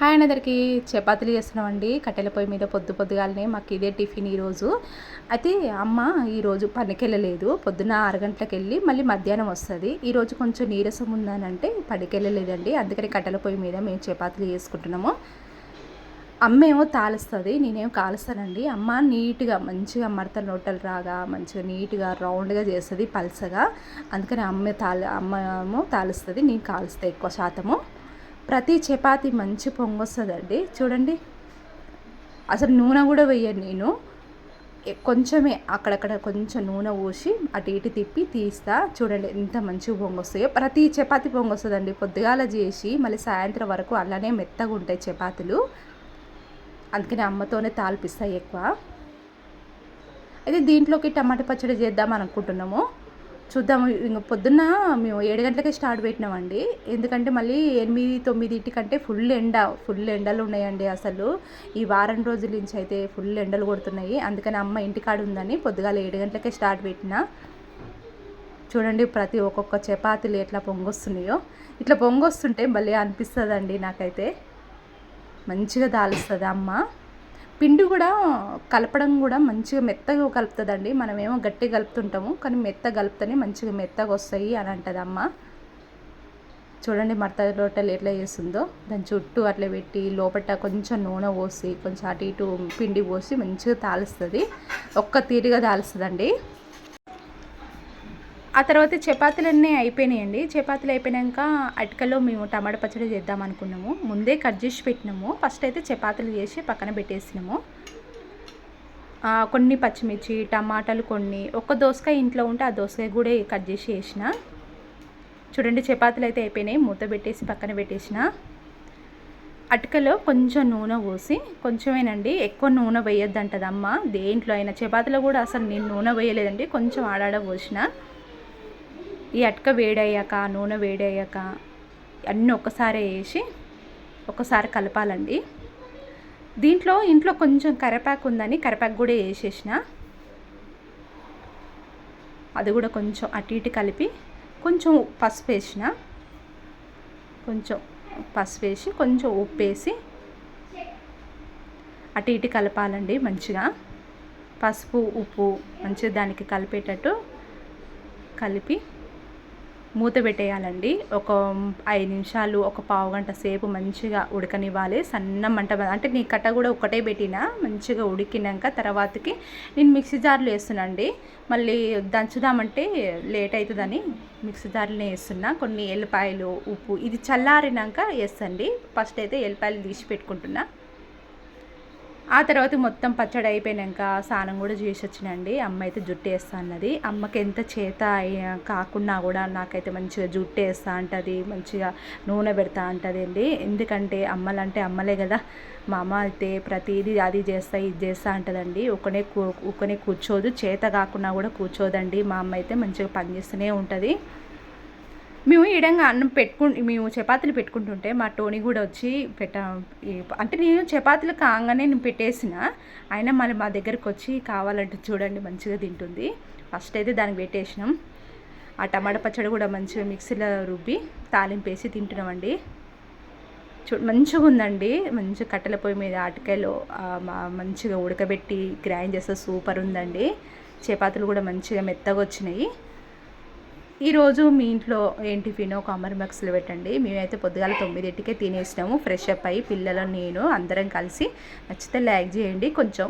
Hi అందరికి. చపాతీలు చేస్తున్నామండి. కట్టెల పొయ్యి మీద పొద్దు పొద్దుగాలనే మాకు ఇదే టిఫిన్ ఈరోజు. అయితే అమ్మ ఈరోజు పనికి వెళ్ళలేదు పొద్దున ఆరు గంటలకు వెళ్ళి మళ్ళీ మధ్యాహ్నం వస్తుంది. ఈరోజు కొంచెం నీరసం ఉందనంటే పనికి వెళ్ళలేదండి అందుకని కట్టెల పొయ్యి మీద మేము చపాతీలు చేసుకుంటున్నాము. అమ్మేమో తాలుస్తుంది నేనేమో కాలుస్తానండి. అమ్మ నీట్గా మంచిగా మడత నోటలు రాగా మంచిగా నీట్గా రౌండ్గా చేస్తుంది పల్సగా. అందుకని అమ్మే తాలు అమ్మ ఏమో తాలుస్తుంది నేను కాలుస్తాను ఎక్కువ శాతము. ప్రతి చపాతి మంచి పొంగొస్తుందండి. చూడండి. అసలు నూనె కూడా వేయను నేను. కొంచెమే అక్కడక్కడ కొంచెం నూనె పోసి అటు ఇటు తిప్పి తీస్తా. చూడండి ఎంత మంచిగా పొంగొస్తాయో. ప్రతి చపాతి పొంగొస్తుందండి. పొద్దుగాల చేసి మళ్ళీ సాయంత్రం వరకు అలానే మెత్తగా ఉంటాయి చపాతీలు. అందుకని అమ్మతోనే తాల్పిస్తాయి ఎక్కువ. అయితే దీంట్లోకి టమాటా పచ్చడి చేద్దాం అనుకుంటున్నాము. చూద్దాము. ఇంక పొద్దున్న మేము ఏడు గంటలకే స్టార్ట్ పెట్టినామండి. ఎందుకంటే మళ్ళీ ఎనిమిది తొమ్మిదింటికంటే ఫుల్ ఎండ ఫుల్ ఎండలు ఉన్నాయండి అసలు. ఈ వారం రోజుల నుంచి అయితే ఫుల్ ఎండలు కొడుతున్నాయి. అందుకని అమ్మ ఇంటికాడ ఉందని పొద్దుగాల ఏడు గంటలకే స్టార్ట్ పెట్టిన. చూడండి ప్రతి ఒక్కొక్క చపాతీలు ఎట్లా పొంగొస్తున్నాయో. ఇట్లా పొంగొస్తుంటే భలే అనిపిస్తుందండి నాకైతే. మంచిగా దాలుస్తుంది అమ్మ. పిండి కూడా కలపడం కూడా మంచిగా మెత్తగా కలుపుతుందండి. మనమేమో గట్టి కలుపుతుంటాము కానీ మెత్త కలుపుతూనే మంచిగా మెత్తగా వస్తాయి అని అంటుంది అమ్మ. చూడండి మడత రొట్టెలు ఎట్లా చేస్తుందో. దాని చుట్టూ అట్లా పెట్టి లోపల కొంచెం నూనె పోసి కొంచెం అటు ఇటు పిండి పోసి మంచిగా తాలుస్తుంది. ఒక్క తీరిగా తాలుస్తుందండి. ఆ తర్వాత చపాతీలన్నీ అయిపోయినాయండి. చపాతీలు అయిపోయాక అటుకలో మేము టమాటా పచ్చడి చేద్దాం అనుకున్నాము. ముందే కట్ చేసి పెట్టినాము. ఫస్ట్ అయితే చపాతీలు చేసి పక్కన పెట్టేసినాము. కొన్ని పచ్చిమిర్చి టమాటాలు కొన్ని. ఒక్క దోసకాయ ఇంట్లో ఉంటే ఆ దోసకాయ కూడా కట్ చేసి వేసిన. చూడండి చపాతీలు అయితే అయిపోయినాయి. మూత పెట్టేసి పక్కన పెట్టేసిన. అటుకలో కొంచెం నూనె పోసి కొంచెమేనండి ఎక్కువ నూనె వేయొద్దంటది అమ్మ దేంట్లో అయినా చపాతీలో కూడా అసలు నేను నూనె వేయలేదండి. కొంచెం ఆడాడ పోసిన. ఈ అటుక వేడయ్యాక నూనె వేడయ్యాక అన్నీ ఒక్కసారి వేసి ఒకసారి కలపాలండి. దీంట్లో ఇంట్లో కొంచెం కరివేపాకు ఉందని కరివేపాకు కూడా వేసేసిన. అది కూడా కొంచెం అటు ఇటు కలిపి కొంచెం పసుపు వేసిన. కొంచెం పసుపు వేసి కొంచెం ఉప్పు వేసి అటు ఇటు కలపాలండి మంచిగా. పసుపు ఉప్పు మంచిగా దానికి కలిపేటట్టు కలిపి మూత పెట్టేయాలండి. ఒక ఐదు నిమిషాలు ఒక పావు గంట సేపు మంచిగా ఉడకనివ్వాలి. సన్న మంట అంటే నీ కట్ట కూడా ఒకటే పెట్టిన మంచిగా ఉడికినాక తర్వాతకి నేను మిక్సీ జార్లో వేస్తున్నాండి. మళ్ళీ దంచుదామంటే లేట్ అవుతుందని మిక్సీ జార్లో వేస్తున్నా. కొన్ని ఎల్లిపాయలు ఉప్పు ఇది చల్లారినాక వేస్తండి. ఫస్ట్ అయితే ఎల్లిపాయలు తీసి పెట్టుకుంటున్నా. ఆ తర్వాత మొత్తం పచ్చడి అయిపోయాక స్నానం కూడా చేసి వచ్చినండి అమ్మ అయితే జుట్టు వేస్తా అన్నది. అమ్మకి ఎంత చేత కాకున్నా కూడా నాకైతే మంచిగా జుట్టు వేస్తా అంటది మంచిగా నూనె పెడతా అంటది అండి ఎందుకంటే అమ్మలంటే అమ్మలే కదా. మా అమ్మ అయితే ప్రతిదీ అది చేస్తా ఇది చేస్తా అంటదండి. ఒకనే ఒకనే కూర్చోదు. చేత కాకున్నా కూడా కూర్చోదండి. మా అమ్మ అయితే మంచిగా పనిచేస్తూనే ఉంటుంది. మేము ఈడంగా అన్నం పెట్టుకు మేము చపాతీలు పెట్టుకుంటుంటే మా టోనీ కూడా వచ్చి పెట్ట అంటే నేను చపాతీలు కాగానే నేను పెట్టేసిన. అయినా మళ్ళీ మా దగ్గరకు వచ్చి కావాలంటే చూడండి మంచిగా తింటుంది. ఫస్ట్ అయితే దానికి పెట్టేసినాం. ఆ టమాటా పచ్చడి కూడా మంచిగా మిక్సీలో రుబ్బి తాలింపు వేసి తింటున్నామండి. చూ మంచిగా ఉందండి. మంచి కట్టెల పొయ్యి మీద ఆటకాయలు మంచిగా ఉడకబెట్టి గ్రైండ్ చేస్తే సూపర్ ఉందండి. చపాతీలు కూడా మంచిగా మెత్తగా వచ్చినాయి. ఈరోజు మీ ఇంట్లో ఏం టిఫినో కామర్ బాక్స్లో పెట్టండి. మేమైతే పొద్దుగాల తొమ్మిదింటికే తినేసినాము. ఫ్రెష్ అప్ అయ్యి పిల్లలు నేను అందరం కలిసి నచ్చితే లైక్ చేయండి. కొంచెం